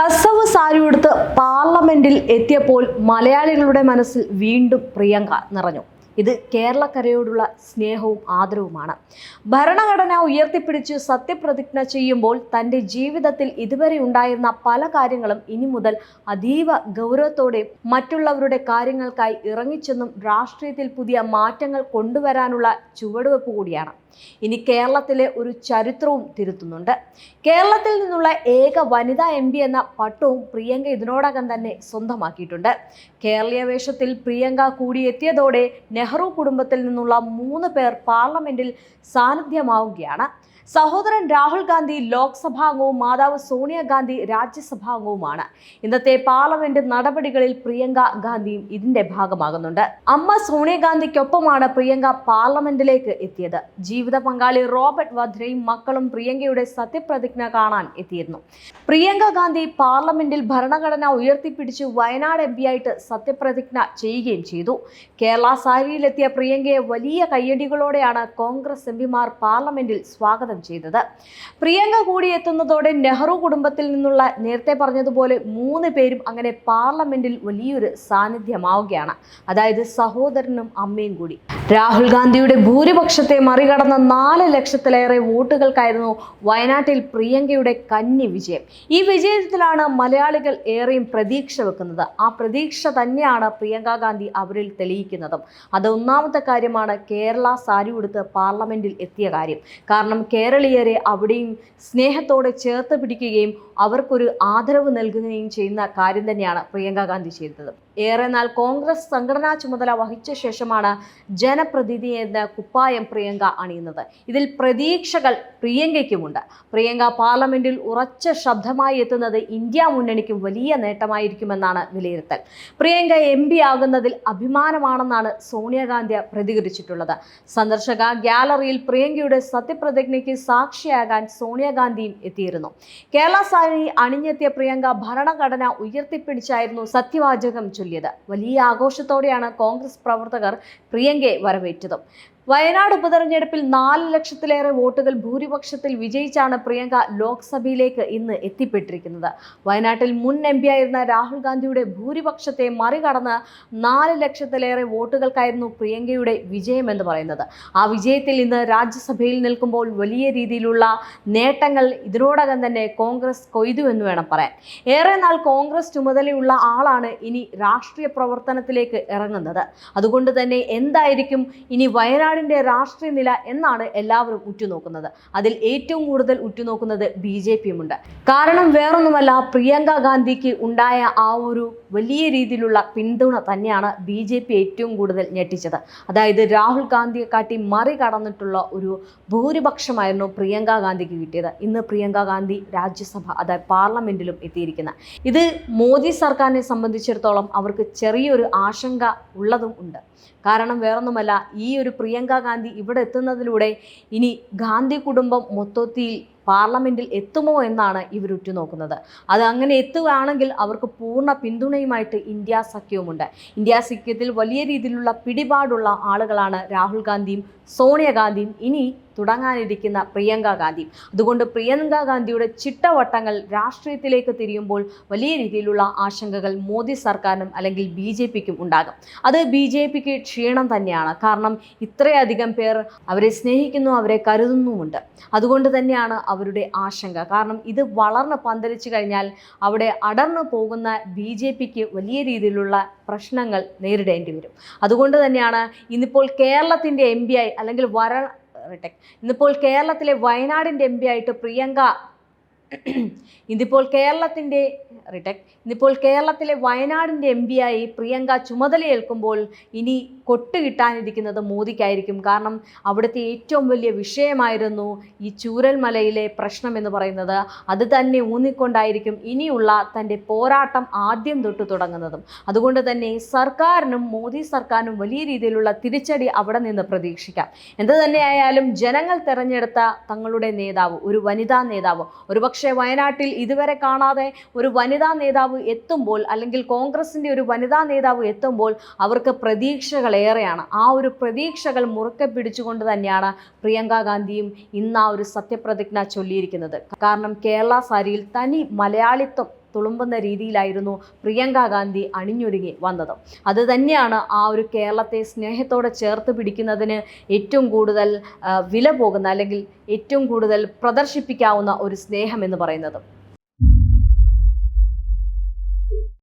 കസവ് സാരി ഉടുത്ത് പാർലമെന്റിൽ എത്തിയപ്പോൾ മലയാളികളുടെ മനസ്സിൽ വീണ്ടും പ്രിയങ്ക നിറഞ്ഞു. ഇത് കേരളക്കരയോടുള്ള സ്നേഹവും ആദരവുമാണ്. ഭരണഘടന ഉയർത്തിപ്പിടിച്ച് സത്യപ്രതിജ്ഞ ചെയ്യുമ്പോൾ തന്റെ ജീവിതത്തിൽ ഇതുവരെ ഉണ്ടായിരുന്ന പല കാര്യങ്ങളും ഇനി മുതൽ അതീവ ഗൗരവത്തോടെ മറ്റുള്ളവരുടെ കാര്യങ്ങൾക്കായി ഇറങ്ങിച്ചെന്നും രാഷ്ട്രീയത്തിൽ പുതിയ മാറ്റങ്ങൾ കൊണ്ടുവരാനുള്ള ചുവടുവെപ്പ് കൂടിയാണ്. ഇനി കേരളത്തിലെ ഒരു ചരിത്രവും തിരുത്തുന്നുണ്ട്. കേരളത്തിൽ നിന്നുള്ള ഏക വനിതാ എം പി എന്ന പട്ടവും പ്രിയങ്ക ഇതിനോടകം തന്നെ സ്വന്തമാക്കിയിട്ടുണ്ട്. കേരളീയ വേഷത്തിൽ പ്രിയങ്ക കൂടിയെത്തിയതോടെ നെഹ്റു കുടുംബത്തിൽ നിന്നുള്ള മൂന്ന് പേർ പാർലമെന്റിൽ സാന്നിധ്യമാവുകയാണ്. സഹോദരൻ രാഹുൽ ഗാന്ധി ലോക്സഭാംഗവും മാതാവ് സോണിയാഗാന്ധി രാജ്യസഭാംഗവുമാണ് ഇന്നത്തെ പാർലമെന്റ് നടപടികളിൽ പ്രിയങ്ക ഗാന്ധിയും ഇതിന്റെ ഭാഗമാകുന്നുണ്ട്. അമ്മ സോണിയാഗാന്ധിക്കൊപ്പമാണ് പ്രിയങ്ക പാർലമെന്റിലേക്ക് എത്തിയത്. ജീവിത പങ്കാളി റോബർട്ട് വധ്രയും മക്കളും പ്രിയങ്കയുടെ സത്യപ്രതിജ്ഞ കാണാൻ എത്തിയിരുന്നു. പ്രിയങ്ക ഗാന്ധി പാർലമെന്റിൽ ഭരണഘടന ഉയർത്തിപ്പിടിച്ച് വയനാട് എം ആയിട്ട് സത്യപ്രതിജ്ഞ ചെയ്യുകയും ചെയ്തു. കേരള സാരിയിലെത്തിയ പ്രിയങ്കയെ വലിയ കയ്യടികളോടെയാണ് കോൺഗ്രസ് എംപിമാർ പാർലമെന്റിൽ സ്വാഗതം ചെയ്തത്. പ്രിയങ്ക കൂടി എത്തുന്നതോടെ നെഹ്റു കുടുംബത്തിൽ നിന്നുള്ള നേരത്തെ പറഞ്ഞതുപോലെ മൂന്ന് പേരും അങ്ങനെ പാർലമെന്റിൽ വലിയൊരു സാന്നിധ്യമാവുകയാണ്. അതായത് സഹോദരനും അമ്മയും കൂടി. രാഹുൽ ഗാന്ധിയുടെ ഭൂരിപക്ഷത്തെ മറികടന്ന നാല് ലക്ഷത്തിലേറെ വോട്ടുകൾക്കായിരുന്നു വയനാട്ടിൽ പ്രിയങ്കയുടെ കന്നി വിജയം. ഈ വിജയത്തിലാണ് മലയാളികൾ ഏറെയും പ്രതീക്ഷ വെക്കുന്നത്. ആ പ്രതീക്ഷ തന്നെയാണ് പ്രിയങ്ക ഗാന്ധി അവരിൽ തെളിയിക്കുന്നതും. അത് ഒന്നാമത്തെ കാര്യമാണ് കേരള സാരി ഉടുത്ത് പാർലമെന്റിൽ എത്തിയ കാര്യം. കാരണം കേരളീയരെ അവിടെയും സ്നേഹത്തോടെ ചേർത്ത് പിടിക്കുകയും അവർക്കൊരു ആദരവ് നൽകുകയും ചെയ്യുന്ന കാര്യം തന്നെയാണ് പ്രിയങ്ക ഗാന്ധി ചെയ്തത്. ഏറെ നാൾ കോൺഗ്രസ് സംഘടനാ ചുമതല വഹിച്ച ശേഷമാണ് ജനപ്രതിനിധി എന്ന കുപ്പായം പ്രിയങ്ക അണിയുന്നത്. ഇതിൽ പ്രതീക്ഷകൾ പ്രിയങ്കയ്ക്കുമുണ്ട്. പ്രിയങ്ക പാർലമെന്റിൽ ഉറച്ച ശബ്ദമായി എത്തുന്നത് ഇന്ത്യ മുന്നണിക്കും വലിയ നേട്ടമായിരിക്കുമെന്നാണ് വിലയിരുത്തൽ. പ്രിയങ്ക എം ആകുന്നതിൽ അഭിമാനമാണെന്നാണ് സോണിയാഗാന്ധി പ്രതികരിച്ചിട്ടുള്ളത്. സന്ദർശക ഗ്യാലറിയിൽ പ്രിയങ്കയുടെ സത്യപ്രതിജ്ഞയ്ക്ക് സാക്ഷിയാകാൻ സോണിയാഗാന്ധിയും എത്തിയിരുന്നു. കേരള സാരി അണിഞ്ഞെത്തിയ പ്രിയങ്ക ഭരണഘടന ഉയർത്തിപ്പിടിച്ചായിരുന്നു സത്യവാചകം ചൊല്ലിയത്. വലിയ ആഘോഷത്തോടെയാണ് കോൺഗ്രസ് പ്രവർത്തകർ പ്രിയങ്കയെ വരവേറ്റതും. വയനാട് ഉപതെരഞ്ഞെടുപ്പിൽ നാല് ലക്ഷത്തിലേറെ വോട്ടുകൾ ഭൂരിപക്ഷത്തിൽ വിജയിച്ചാണ് പ്രിയങ്ക ലോക്സഭയിലേക്ക് ഇന്ന് എത്തിപ്പെട്ടിരിക്കുന്നത്. വയനാട്ടിൽ മുൻ എം പി ആയിരുന്ന രാഹുൽ ഗാന്ധിയുടെ ഭൂരിപക്ഷത്തെ മറികടന്ന് നാല് ലക്ഷത്തിലേറെ വോട്ടുകൾക്കായിരുന്നു പ്രിയങ്കയുടെ വിജയമെന്ന് പറയുന്നത്. ആ വിജയത്തിൽ ഇന്ന് രാജ്യസഭയിൽ നിൽക്കുമ്പോൾ വലിയ രീതിയിലുള്ള നേട്ടങ്ങൾ ഇതിനോടകം തന്നെ കോൺഗ്രസ് കൊയ്തു എന്ന് വേണം പറയാൻ. ഏറെ നാൾ കോൺഗ്രസ് ചുമതലയുള്ള ആളാണ് ഇനി രാഷ്ട്രീയ പ്രവർത്തനത്തിലേക്ക് ഇറങ്ങുന്നത്. അതുകൊണ്ട് തന്നെ എന്തായിരിക്കും ഇനി വയനാടിന്റെ രാഷ്ട്രീയ നില എന്നാണ് എല്ലാവരും ഉറ്റുനോക്കുന്നത്. അതിൽ ഏറ്റവും കൂടുതൽ ഉറ്റുനോക്കുന്നത് ബി ജെ പിയുമുണ്ട്. കാരണം വേറൊന്നുമല്ല പ്രിയങ്ക ഗാന്ധിക്ക് ഉണ്ടായ ആ ഒരു വലിയ രീതിയിലുള്ള പിന്തുണ തന്നെയാണ് ബി ജെ പി ഏറ്റവും കൂടുതൽ ഞെട്ടിച്ചത്. അതായത് രാഹുൽ ഗാന്ധിയെ കാട്ടി മറികടന്നിട്ടുള്ള ഒരു ഭൂരിപക്ഷമായിരുന്നു പ്രിയങ്ക ഗാന്ധിക്ക് കിട്ടിയത്. ഇന്ന് പ്രിയങ്ക ഗാന്ധി രാജ്യസഭ അതായത് പാർലമെന്റിലും എത്തിയിരിക്കുന്ന. ഇത് മോദി സർക്കാരിനെ സംബന്ധിച്ചിടത്തോളം അവർക്ക് ചെറിയൊരു ആശങ്ക ഉള്ളതും ഉണ്ട്. കാരണം വേറൊന്നുമല്ല ഈ ഒരു പ്രിയങ്ക ഗാന്ധി ഇവിടെ എത്തുന്നതിലൂടെ ഇനി ഗാന്ധി കുടുംബം മൊത്തത്തിൽ പാർലമെന്റിൽ എത്തുമോ എന്നാണ് ഇവർ ഉറ്റുനോക്കുന്നത്. അത് അങ്ങനെ എത്തുകയാണെങ്കിൽ അവർക്ക് പൂർണ പിന്തുണയുമായിട്ട് ഇന്ത്യ സഖ്യവുമുണ്ട്. ഇന്ത്യ സഖ്യത്തിൽ വലിയ രീതിയിലുള്ള പിടിപാടുള്ള ആളുകളാണ് രാഹുൽ ഗാന്ധിയും സോണിയാഗാന്ധിയും ഇനി തുടങ്ങാനിരിക്കുന്ന പ്രിയങ്ക ഗാന്ധി. അതുകൊണ്ട് പ്രിയങ്ക ഗാന്ധിയുടെ ചിട്ടവട്ടങ്ങൾ രാഷ്ട്രീയത്തിലേക്ക് തിരിയുമ്പോൾ വലിയ രീതിയിലുള്ള ആശങ്കകൾ മോദി സർക്കാരിനും അല്ലെങ്കിൽ ബി ജെ പിക്കും ഉണ്ടാകും. അത് ബി ജെ പിക്ക് ക്ഷീണം തന്നെയാണ്. കാരണം ഇത്രയധികം പേർ അവരെ സ്നേഹിക്കുന്നു അവരെ കരുതുന്നുമുണ്ട്. അതുകൊണ്ട് തന്നെയാണ് അവരുടെ ആശങ്ക. കാരണം ഇത് വളർന്ന് പന്തലിച്ചു കഴിഞ്ഞാൽ അവിടെ അടർന്നു പോകുന്ന ബി ജെ പിക്ക് വലിയ രീതിയിലുള്ള പ്രശ്നങ്ങൾ നേരിടേണ്ടി വരും. അതുകൊണ്ട് തന്നെയാണ് ഇന്നിപ്പോൾ കേരളത്തിന്റെ എം പി ആയി അല്ലെങ്കിൽ വര റിട്ടെക് ഇന്നിപ്പോൾ കേരളത്തിലെ വയനാടിന്റെ എം പി ആയിട്ട് പ്രിയങ്ക ഇന്നിപ്പോൾ കേരളത്തിന്റെ റിടെക് ഇന്നിപ്പോൾ കേരളത്തിലെ വയനാടിന്റെ എം പി ആയി പ്രിയങ്ക ചുമതലയേൽക്കുമ്പോൾ ഇനി കൊട്ട് കിട്ടാനിരിക്കുന്നത് മോദിക്കായിരിക്കും. കാരണം അവിടുത്തെ ഏറ്റവും വലിയ വിഷയമായിരുന്നു ഈ ചൂരൽമലയിലെ പ്രശ്നം എന്ന് പറയുന്നത്. അത് തന്നെ ഊന്നിക്കൊണ്ടായിരിക്കും ഇനിയുള്ള തന്റെ പോരാട്ടം ആദ്യം തൊട്ട് തുടങ്ങുന്നതും. അതുകൊണ്ട് തന്നെ സർക്കാരിനും മോദി സർക്കാരിനും വലിയ രീതിയിലുള്ള തിരിച്ചടി അവിടെ നിന്ന് പ്രതീക്ഷിക്കാം. എന്ത് തന്നെയായാലും ജനങ്ങൾ തെരഞ്ഞെടുത്ത തങ്ങളുടെ നേതാവ് ഒരു വനിതാ നേതാവ് ഒരുപക്ഷെ വയനാട്ടിൽ ഇതുവരെ കാണാതെ ഒരു വനിതാ നേതാവ് എത്തുമ്പോൾ അല്ലെങ്കിൽ കോൺഗ്രസിന്റെ ഒരു വനിതാ നേതാവ് എത്തുമ്പോൾ അവർക്ക് പ്രതീക്ഷകളേറെയാണ്. ആ ഒരു പ്രതീക്ഷകൾ മുറുക്കെ പിടിച്ചുകൊണ്ട് തന്നെയാണ് പ്രിയങ്ക ഗാന്ധിയും ഇന്ന് ആ ഒരു സത്യപ്രതിജ്ഞ ചൊല്ലിയിരിക്കുന്നത്. കാരണം കേരള സാരിയിൽ തനി മലയാളിത്വം തുളുമ്പുന്ന രീതിയിലായിരുന്നു പ്രിയങ്ക ഗാന്ധി അണിഞ്ഞൊരുങ്ങി വന്നത്. അത് തന്നെയാണ് ആ ഒരു കേരളത്തെ സ്നേഹത്തോടെ ചേർത്ത് പിടിക്കുന്നതിന് ഏറ്റവും കൂടുതൽ വില പോകുന്ന അല്ലെങ്കിൽ ഏറ്റവും കൂടുതൽ പ്രദർശിപ്പിക്കാവുന്ന ഒരു സ്നേഹം എന്ന് പറയുന്നത്.